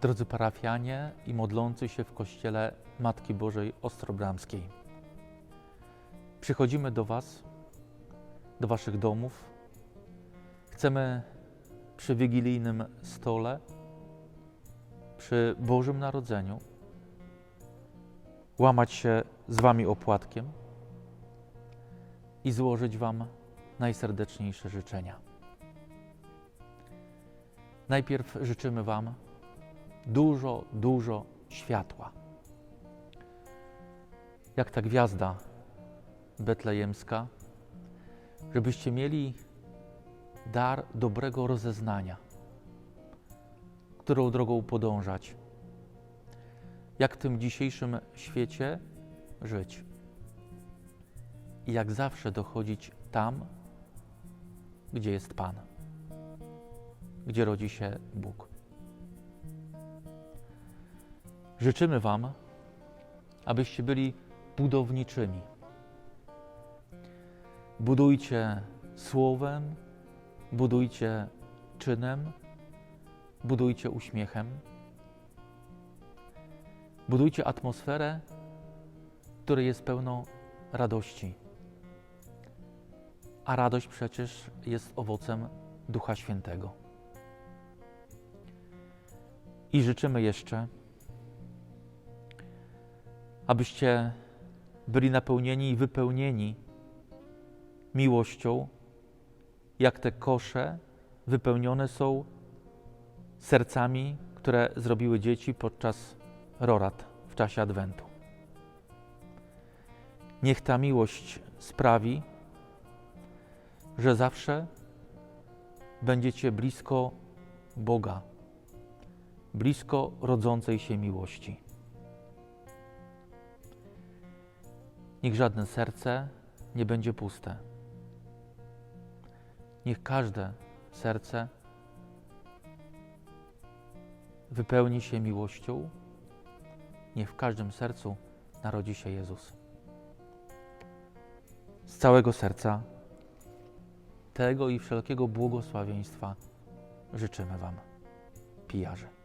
Drodzy parafianie i modlący się w kościele Matki Bożej Ostrobramskiej, przychodzimy do Was, do Waszych domów. Chcemy przy wigilijnym stole, przy Bożym Narodzeniu, łamać się z Wami opłatkiem i złożyć Wam najserdeczniejsze życzenia. Najpierw życzymy Wam dużo, dużo światła. Jak ta gwiazda betlejemska, żebyście mieli dar dobrego rozeznania, którą drogą podążać, jak w tym dzisiejszym świecie żyć i jak zawsze dochodzić tam, gdzie jest Pan, gdzie rodzi się Bóg. Życzymy Wam, abyście byli budowniczymi. Budujcie słowem, budujcie czynem, budujcie uśmiechem. Budujcie atmosferę, której jest pełno radości. A radość przecież jest owocem Ducha Świętego. I życzymy jeszcze, abyście byli napełnieni i wypełnieni miłością, jak te kosze wypełnione są sercami, które zrobiły dzieci podczas rorat w czasie Adwentu. Niech ta miłość sprawi, że zawsze będziecie blisko Boga, blisko rodzącej się miłości. Niech żadne serce nie będzie puste. Niech każde serce wypełni się miłością. Niech w każdym sercu narodzi się Jezus. Z całego serca tego i wszelkiego błogosławieństwa życzymy Wam, pijarze.